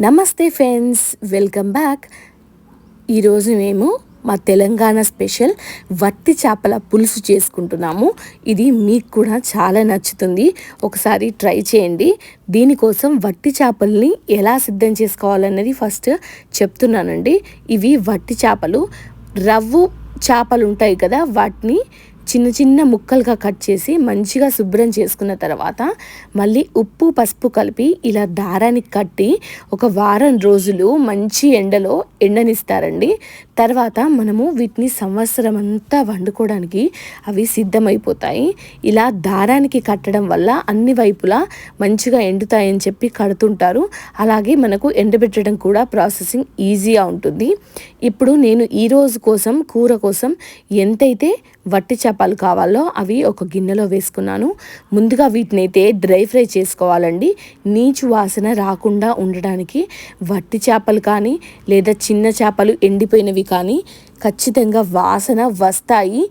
నమస్తే friends welcome back. ఈరోజు మేము మా తెలంగాణ స్పెషల్ వట్టి చేపల పులుసు చేసుకుంటున్నాము. ఇది మీకు కూడా చాలా నచ్చుతుంది. ఒకసారి ట్రై చేయండి. దీనికోసం వట్టి చేపల్ని ఎలా సిద్ధం చేసుకోవాలన్నది ఫస్ట్ చెప్తున్నానండి. ఇవి వట్టి చేపలు. రవ్వు చేపలు ఉంటాయి కదా వాటిని చిన్న చిన్న ముక్కలుగా కట్ చేసి మంచిగా శుభ్రం చేసుకున్న తర్వాత మళ్ళీ ఉప్పు పసుపు కలిపి ఇలా దారానికి కట్టి ఒక వారం రోజులు మంచి ఎండలో ఎండనిస్తారండి. తర్వాత మనము వీటిని సంవత్సరం అంతా వండుకోవడానికి అవి సిద్ధమైపోతాయి. ఇలా దారానికి కట్టడం వల్ల అన్ని వైపులా మంచిగా ఎండుతాయని చెప్పి కడుతుంటారు. అలాగే మనకు ఎండబెట్టడం కూడా ప్రాసెసింగ్ ఈజీగా ఉంటుంది. ఇప్పుడు నేను ఈ రోజు కోసం కూర కోసం ఎంతైతే వట్టి చేపలు కావాలో అవి ఒక గిన్నెలో వేసుకున్నాను. ముందుగా వీటిని అయితే డ్రై ఫ్రై చేసుకోవాలండి. నీచు వాసన రాకుండా ఉండడానికి వట్టి చేపలు కానీ లేదా చిన్న చేపలు ఎండిపోయినవి కానీ ఖచ్చితంగా వాసన వస్తాయి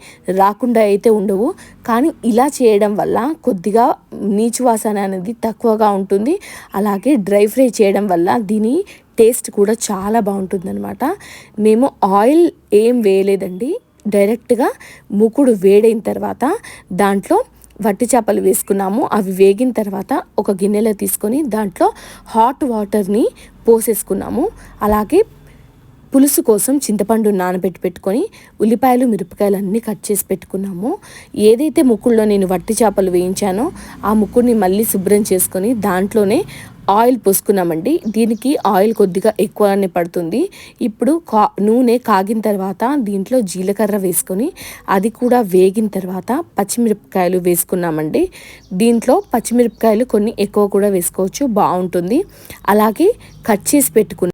రాకుండా అయితే ఉండవు. కానీ ఇలా చేయడం వల్ల కొద్దిగా నీచు వాసన అనేది తక్కువగా ఉంటుంది. అలాగే డ్రై ఫ్రై చేయడం వల్ల దీని టేస్ట్ కూడా చాలా బాగుంటుందన్నమాట. మేము ఆయిల్ ఏం వేయలేదండి. డైరెక్ట్గా ముకుడు వేడైన తర్వాత దాంట్లో వట్టి చేపలు వేసుకున్నాము. అవి వేగిన తర్వాత ఒక గిన్నెలో తీసుకొని దాంట్లో హాట్ వాటర్ని పోసేసుకున్నాము. అలాగే పులుసు కోసం చింతపండు నానబెట్టి పెట్టుకొని ఉల్లిపాయలు మిరపకాయలు అన్నీ కట్ చేసి పెట్టుకున్నాము. ఏదైతే ముక్కుల్లో నేను వట్టి చేపలు వేయించానో ఆ ముక్కుని మళ్ళీ శుభ్రం చేసుకొని దాంట్లోనే ఆయిల్ పోసుకున్నామండి. దీనికి ఆయిల్ కొద్దిగా ఎక్కువనే పడుతుంది. ఇప్పుడు కా నూనె కాగిన తర్వాత దీంట్లో జీలకర్ర వేసుకొని అది కూడా వేగిన తర్వాత పచ్చిమిరపకాయలు వేసుకున్నామండి. దీంట్లో పచ్చిమిరపకాయలు కొన్ని ఎక్కువ కూడా వేసుకోవచ్చు బాగుంటుంది. అలాగే కట్ చేసి పెట్టుకున్న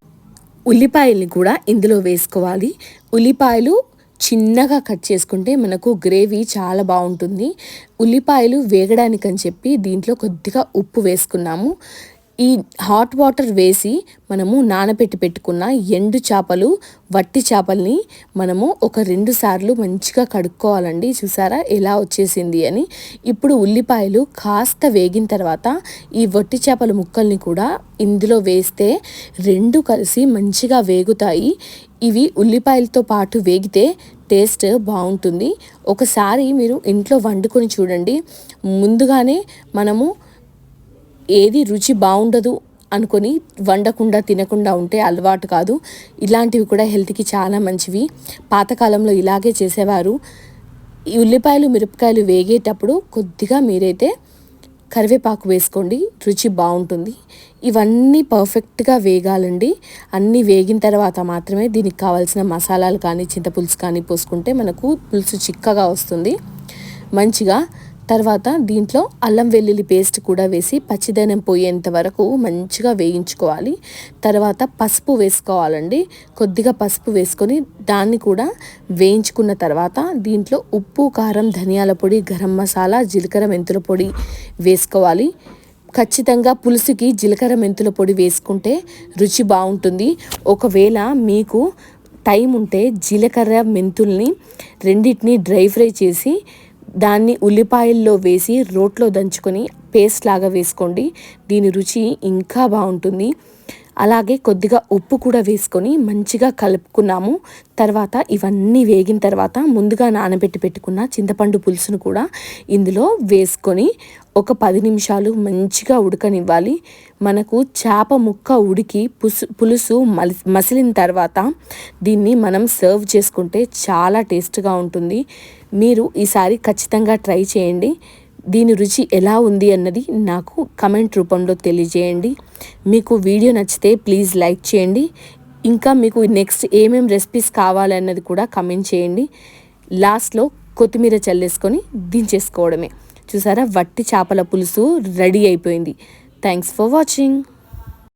ఉల్లిపాయల్ని కూడా ఇందులో వేసుకోవాలి. ఉల్లిపాయలు చిన్నగా కట్ చేసుకుంటే మనకు గ్రేవీ చాలా బాగుంటుంది. ఉల్లిపాయలు వేగడానికని చెప్పి దీంట్లో కొద్దిగా ఉప్పు వేసుకున్నాము. ఈ హాట్ వాటర్ వేసి మనము నానబెట్టి పెట్టుకున్న ఎండు చేపలు వట్టి చేపల్ని మనము ఒక రెండు సార్లు మంచిగా కడుక్కోవాలండి. చూసారా? ఎలా వచ్చేసింది అని. ఇప్పుడు ఉల్లిపాయలు కాస్త వేగిన తర్వాత ఈ వట్టి చేపల ముక్కల్ని కూడా ఇందులో వేస్తే రెండు కలిసి మంచిగా వేగుతాయి. ఇవి ఉల్లిపాయలతో పాటు వేగితే టేస్ట్ బాగుంటుంది. ఒకసారి మీరు ఇంట్లో వండుకొని చూడండి. ముందుగానే మనము ఏది రుచి బాగుండదు అనుకొని వండకుండా తినకుండా ఉంటే అలవాటు కాదు. ఇలాంటివి కూడా హెల్త్కి చాలా మంచివి. పాతకాలంలో ఇలాగే చేసేవారు. ఈ ఉల్లిపాయలు మిరపకాయలు వేగేటప్పుడు కొద్దిగా మీరైతే కరివేపాకు వేసుకోండి. రుచి బాగుంటుంది. ఇవన్నీ పర్ఫెక్ట్గా వేగాలండి. అన్నీ వేగిన తర్వాత మాత్రమే దీనికి కావాల్సిన మసాలాలు కానీ చింతపులుసు కానీ పోసుకుంటే మనకు పులుసు చిక్కగా వస్తుంది. మంచిగా తర్వాత దీంట్లో అల్లం వెల్లుల్లి పేస్ట్ కూడా వేసి పచ్చిదనం పోయేంత వరకు మంచిగా వేయించుకోవాలి. తర్వాత పసుపు వేసుకోవాలండి. కొద్దిగా పసుపు వేసుకొని దాన్ని కూడా వేయించుకున్న తర్వాత దీంట్లో ఉప్పు కారం ధనియాల పొడి గరం మసాలా జీలకర్ర మెంతుల పొడి వేసుకోవాలి. ఖచ్చితంగా పులుసుకి జీలకర్ర మెంతుల పొడి వేసుకుంటే రుచి బాగుంటుంది. ఒకవేళ మీకు టైం ఉంటే జీలకర్ర మెంతుల్ని రెండింటిని డ్రై ఫ్రై చేసి దాన్ని ఉల్లిపాయల్లో వేసి రోట్లో దంచుకొని పేస్ట్ లాగా వేసుకోండి. దీని రుచి ఇంకా బాగుంటుంది. అలాగే కొద్దిగా ఉప్పు కూడా వేసుకొని మంచిగా కలుపుకున్నాము. తర్వాత ఇవన్నీ వేగిన తర్వాత ముందుగా నానబెట్టి పెట్టుకున్న చింతపండు పులుసును కూడా ఇందులో వేసుకొని ఒక పది నిమిషాలు మంచిగా ఉడకనివ్వాలి. మనకు చేప ముక్క ఉడికి పుసు పులుసు మలి మసిలిన తర్వాత దీన్ని మనం సర్వ్ చేసుకుంటే చాలా టేస్ట్గా ఉంటుంది. మీరు ఈసారి ఖచ్చితంగా ట్రై చేయండి. దీని రుచి ఎలా ఉంది అన్నది నాకు కమెంట్ రూపంలో తెలియజేయండి. మీకు వీడియో నచ్చితే ప్లీజ్ లైక్ చేయండి. ఇంకా మీకు నెక్స్ట్ ఏమేమి రెసిపీస్ కావాలన్నది కూడా కమెంట్ చేయండి. లాస్ట్లో కొత్తిమీర చల్లేసుకొని దించేసుకోవడమే. చూసారా? వట్టి చేపల పులుసు రెడీ అయిపోయింది. Thanks for watching.